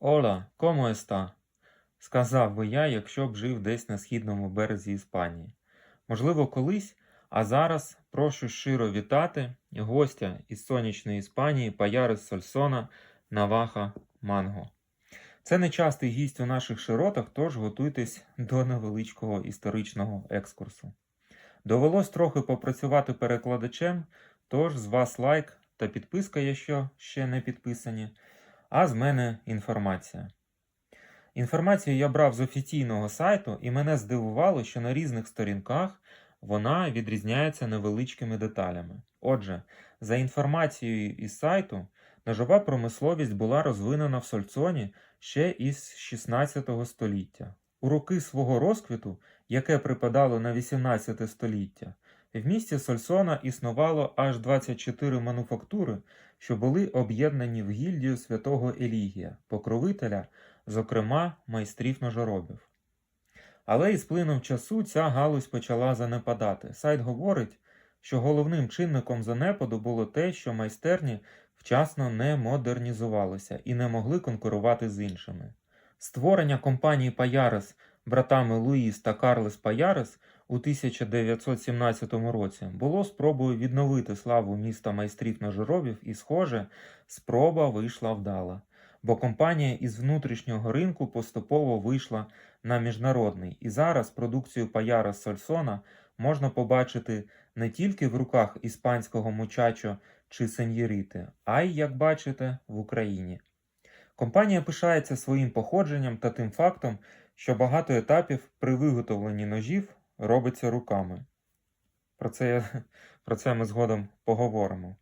Ола, комо еста? Сказав би я, якщо б жив десь на східному березі Іспанії. Можливо, колись, а зараз прошу щиро вітати гостя із сонячної Іспанії Паярис Сольсона Наваха Манго. Це нечастий гість у наших широтах, тож готуйтесь до невеличкого історичного екскурсу. Довелось трохи попрацювати перекладачем, тож з вас лайк та підписка, якщо ще не підписані, а з мене інформація. Інформацію я брав з офіційного сайту, і мене здивувало, що на різних сторінках вона відрізняється невеличкими деталями. Отже, за інформацією із сайту, ножова промисловість була розвинена в Сольцоні ще із 16 століття. У роки свого розквіту, яке припадало на 18 століття, в місті Сольсона існувало аж 24 мануфактури, що були об'єднані в гільдію святого Елігія, покровителя, зокрема майстрів ножоробів. Але із плином часу ця галузь почала занепадати. Сайт говорить, що головним чинником занепаду було те, що майстерні вчасно не модернізувалися і не могли конкурувати з іншими. Створення компанії Паярес братами Луїс та Карлес Паярес у 1917 році було спробою відновити славу міста майстрів ножоробів, і, схоже, спроба вийшла вдала, бо компанія із внутрішнього ринку поступово вийшла на міжнародний, і зараз продукцію Паярес Сольсона можна побачити не тільки в руках іспанського мучачо чи сеньєрити, а й, як бачите, в Україні. Компанія пишається своїм походженням та тим фактом, що багато етапів при виготовленні ножів робиться руками. Про це, я- про це ми згодом поговоримо.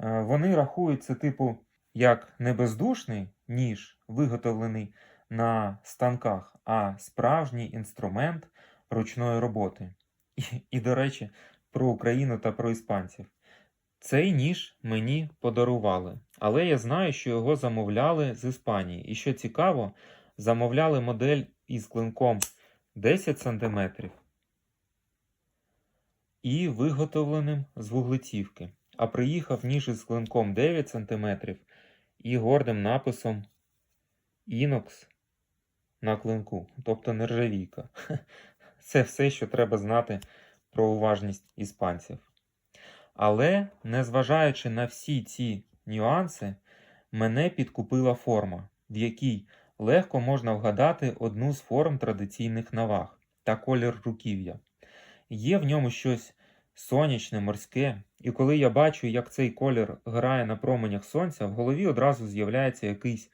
Е, Вони рахуються, типу, як не бездушний ніж, виготовлений на станках, а справжній інструмент ручної роботи. І, і, до речі, про Україну та про іспанців. Цей ніж мені подарували, але я знаю, що його замовляли з Іспанії. І що цікаво, замовляли модель із клинком 10 см і виготовленим з вуглецівки. А приїхав ніж із клинком 9 см і гордим написом Inox на клинку, тобто нержавійка. Це все, що треба знати про уважність іспанців. Але, незважаючи на всі ці нюанси, мене підкупила форма, в якій легко можна вгадати одну з форм традиційних наваг та колір руків'я. Є в ньому щось сонячне, морське, і коли я бачу, як цей колір грає на променях сонця, в голові одразу з'являється якийсь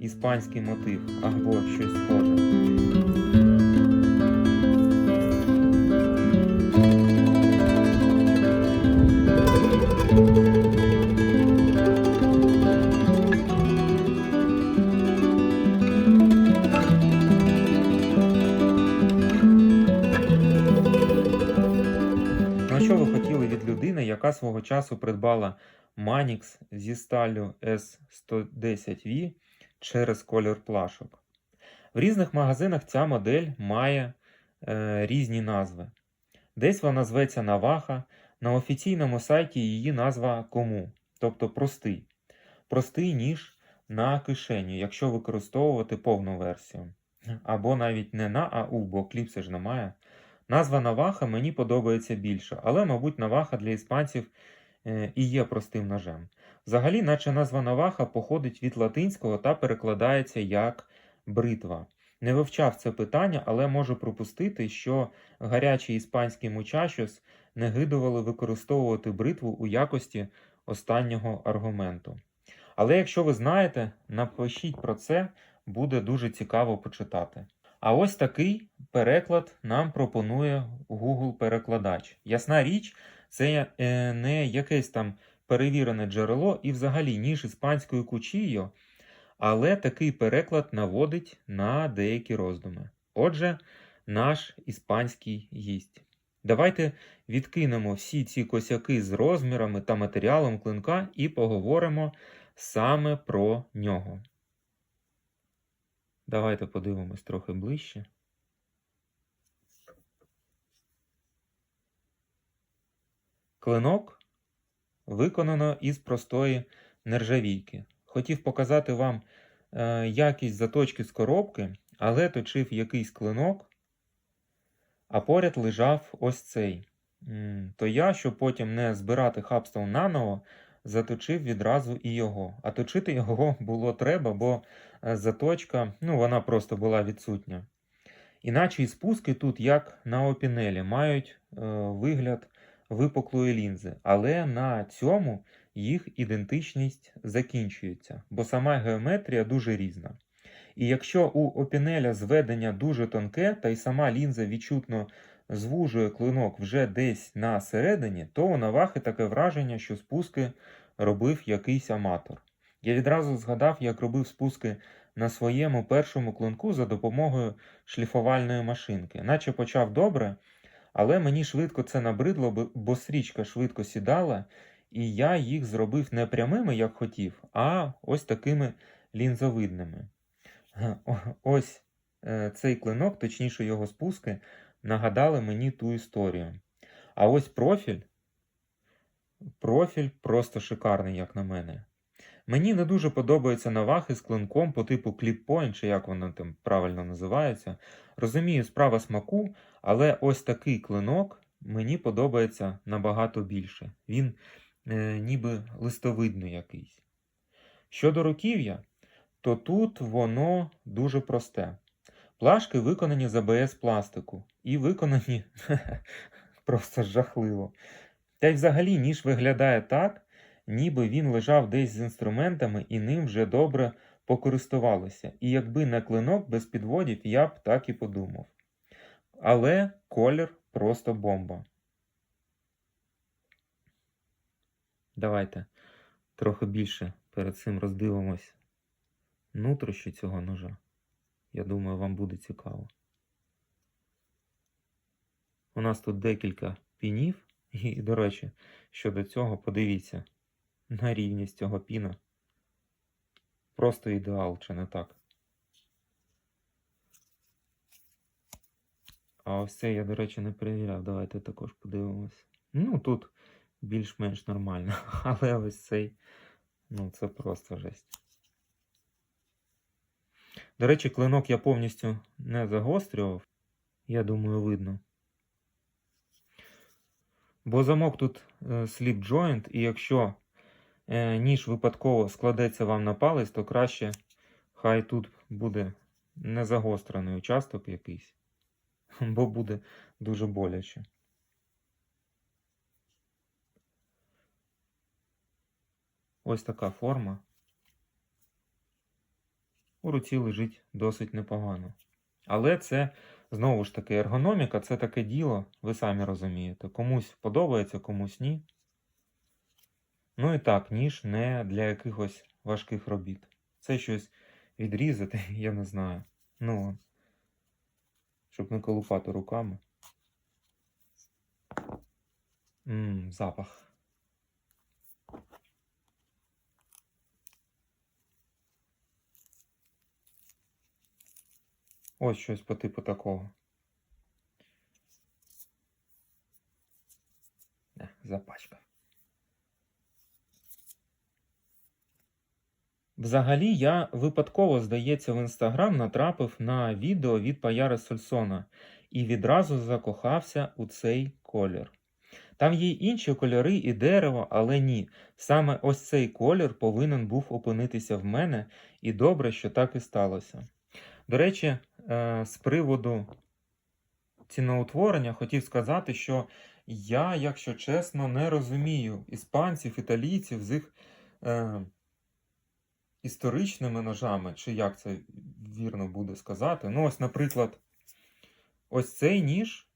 іспанський мотив або щось схоже. Свого часу придбала Manix зі сталлю S110V через колір плашок? В різних магазинах ця модель має е, різні назви. Десь вона зветься Наваха, на офіційному сайті її назва Кому, тобто простий. Простий ніж на кишеню, якщо використовувати повну версію. Або навіть не на АУ, бо кліпси ж немає. Назва Наваха мені подобається більше, але, мабуть, Наваха для іспанців е, і є простим ножем. Взагалі, наче назва Наваха походить від латинського та перекладається як бритва. Не вивчав це питання, але можу пропустити, що гарячі іспанські мучачос не гидували використовувати бритву у якості останнього аргументу. Але якщо ви знаєте, напишіть про це, буде дуже цікаво почитати. А ось такий переклад нам пропонує Google перекладач. Ясна річ, це е, не якесь там перевірене джерело і взагалі ніж іспанською кучією, але такий переклад наводить на деякі роздуми. Отже, наш іспанський гість. Давайте відкинемо всі ці косяки з розмірами та матеріалом клинка і поговоримо саме про нього. Давайте подивимось трохи ближче. Клинок виконано із простої нержавійки. Хотів показати вам е, якість заточки з коробки, але точив якийсь клинок, а поряд лежав ось цей. То я, щоб потім не збирати хабстов наново, заточив відразу і його. А точити його було треба, бо е, заточка, ну, вона просто була відсутня. Іначе і спуски тут, як на опінелі, мають е, вигляд випуклої лінзи, але на цьому їх ідентичність закінчується, бо сама геометрія дуже різна. І якщо у опінеля зведення дуже тонке, та й сама лінза відчутно звужує клинок вже десь на середині, то у навахи таке враження, що спуски робив якийсь аматор. Я відразу згадав, як робив спуски на своєму першому клинку за допомогою шліфувальної машинки. Наче почав добре, але мені швидко це набридло, бо- стрічка швидко сідала, і я їх зробив не прямими, як хотів, а ось такими лінзовидними. Ось е, цей клинок, точніше його спуски, нагадали мені ту історію. А ось профіль. Профіль просто шикарний, як на мене. Мені не дуже подобаються навахи з клинком по типу кліппойнт, чи як воно там правильно називається. Розумію, справа смаку, але ось такий клинок мені подобається набагато більше. Він е, ніби листовидний якийсь. Щодо руків'я, то тут воно дуже просте. Плашки виконані з АБС пластику і виконані просто жахливо. Та й взагалі ніж виглядає так, ніби він лежав десь з інструментами і ним вже добре покористувалися. І якби не клинок без підводів, я б так і подумав. Але колір просто бомба. Давайте трохи більше перед цим роздивимось нутрощі цього ножа. Я думаю, вам буде цікаво. У нас тут декілька пінів, і, до речі, щодо цього, подивіться на рівність цього піна. Просто ідеал, чи не так? А ось це я, до речі, не перевіряв. Давайте також подивимось. Ну, тут більш-менш нормально. Але ось цей, ну, це просто жесть. До речі, клинок я повністю не загострював. Я думаю, видно. Бо замок тут е, slip joint, і якщо е, ніж випадково складеться вам на палець, то краще хай тут буде не загострений участок якийсь, бо буде дуже боляче. Ось така форма. У руці лежить досить непогано. Але це знову ж таки ергономіка, це таке діло, ви самі розумієте. Комусь подобається, комусь ні. Ну і так, ніж не для якихось важких робіт. Це щось відрізати, я не знаю. Ну, щоб не колупати руками. Ммм, запах. Ось щось по типу такого. Не, запачкав. Взагалі, я випадково, здається, в інстаграм натрапив на відео від Паяри Сольсона і відразу закохався у цей колір. Там є інші кольори і дерево, але ні. Саме ось цей колір повинен був опинитися в мене, і добре, що так і сталося. До речі, е, з приводу ціноутворення хотів сказати, що я, якщо чесно, не розумію іспанців, італійців з їх е, історичними ножами, чи як це вірно буде сказати. Ну, ось, наприклад, ось цей ніж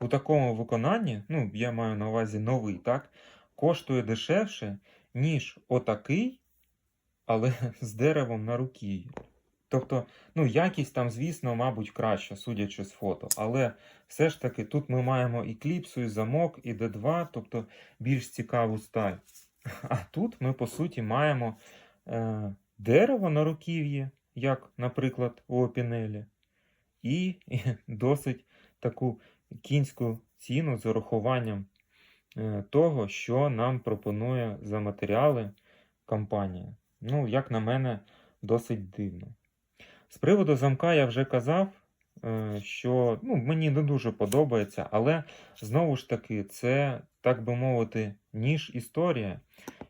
у такому виконанні, ну, я маю на увазі новий, так, коштує дешевше, ніж отакий, але з деревом на руків'ї. Тобто, ну, якість там, звісно, мабуть, краща, судячи з фото. Але все ж таки тут ми маємо і кліпсу, і замок, і D2, тобто більш цікаву сталь. А тут ми, по суті, маємо е, дерево на руків'ї, як, наприклад, у опінелі, і, і досить таку кінську ціну з урахуванням е, того, що нам пропонує за матеріали компанія. Ну, як на мене, досить дивно. З приводу замка я вже казав, е, що ну, мені не дуже подобається, але знову ж таки, це, так би мовити, ніж історія.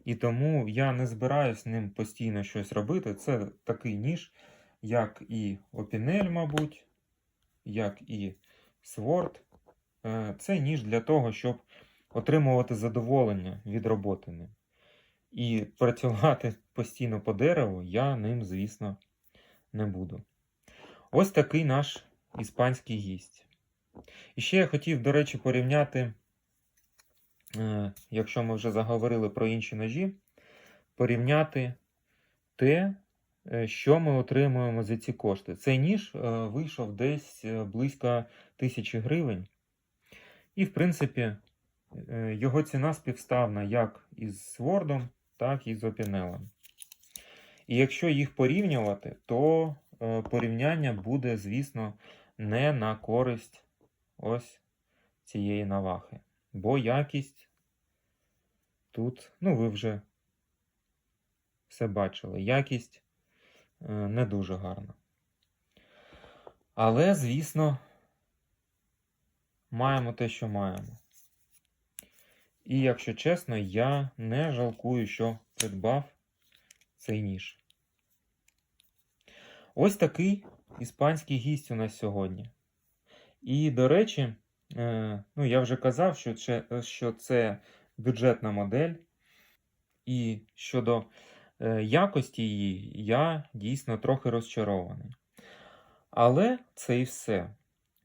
І тому я не збираюсь ним постійно щось робити. Це такий ніж, як і Опінель, мабуть, як і Sword. Е, Це ніж для того, щоб отримувати задоволення від роботи ним. І працювати постійно по дереву я ним, звісно, не буду. Ось такий наш іспанський гість. І ще я хотів, до речі, порівняти, е, якщо ми вже заговорили про інші ножі, порівняти те, е, що ми отримуємо за ці кошти. Цей ніж е, вийшов десь близько тисячі гривень. І, в принципі, його ціна співставна як із Word, так і з Опінелем. І якщо їх порівнювати, то е, порівняння буде, звісно, не на користь ось цієї навахи. Бо якість тут, ну, ви вже все бачили, якість е, не дуже гарна. Але, звісно, маємо те, що маємо. І, якщо чесно, я не жалкую, що придбав цей ніж. Ось такий іспанський гість у нас сьогодні. І, до речі, е, ну, я вже казав, що це, бюджетна модель. І щодо е, якості її, я дійсно трохи розчарований. Але це і все.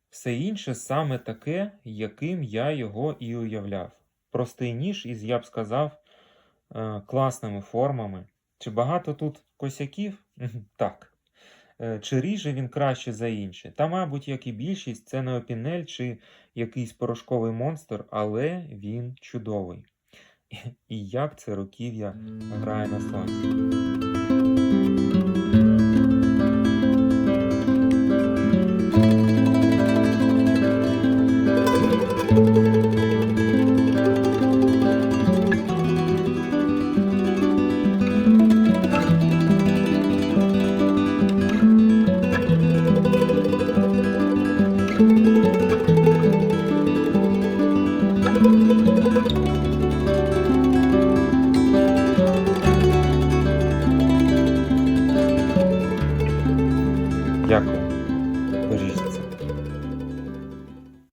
Все інше саме таке, яким я його і уявляв. Простий ніж із, я б сказав, е, класними формами. Чи багато тут косяків? Так. Е, Чи ріже він краще за інші? Та, мабуть, як і більшість, це не опінель чи якийсь порошковий монстр, але він чудовий. І як це руків'я грає на сонці.